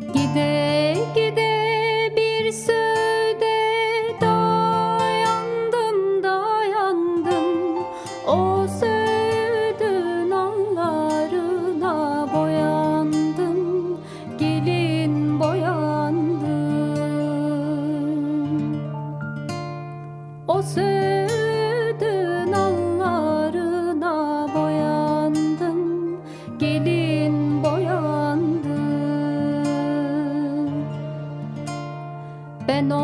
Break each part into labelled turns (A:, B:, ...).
A: Gide gide bir söğüde dayandım dayandım O söğüdün allarına boyandım gelin boyandım O söğüdün allarına boyandım gelin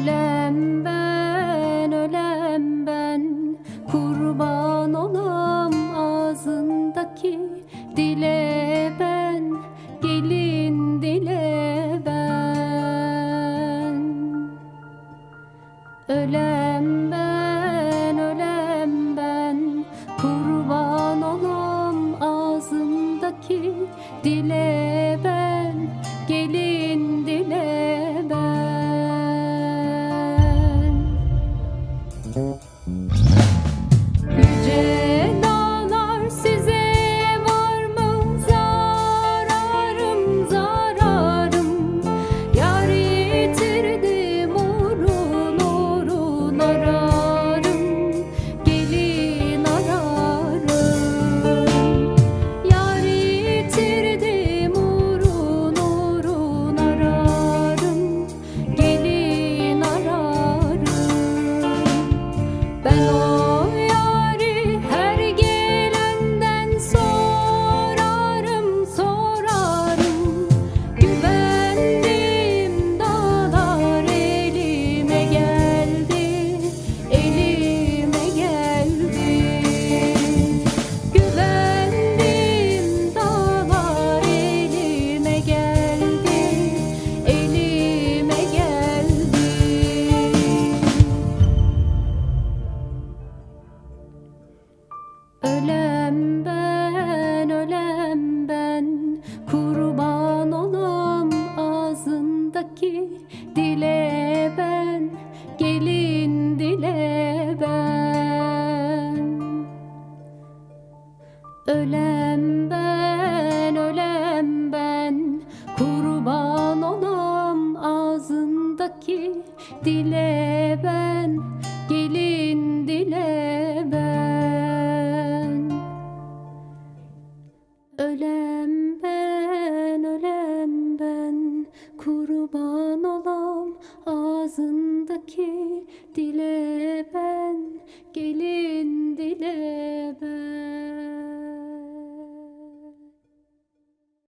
A: Ölem ben, ölem ben, kurban olam ağzındaki dile ben, gelin dile ben. Ölem ben, ölem ben. Kurban olam ağzımdaki dile ben Ölem ben, ölem ben. Kurban olam ağzındaki dile ben. Gelin dile ben. Ölem ben, ölem ben. Kurban olam ağzındaki dile Kurban olam ağzındaki dile ben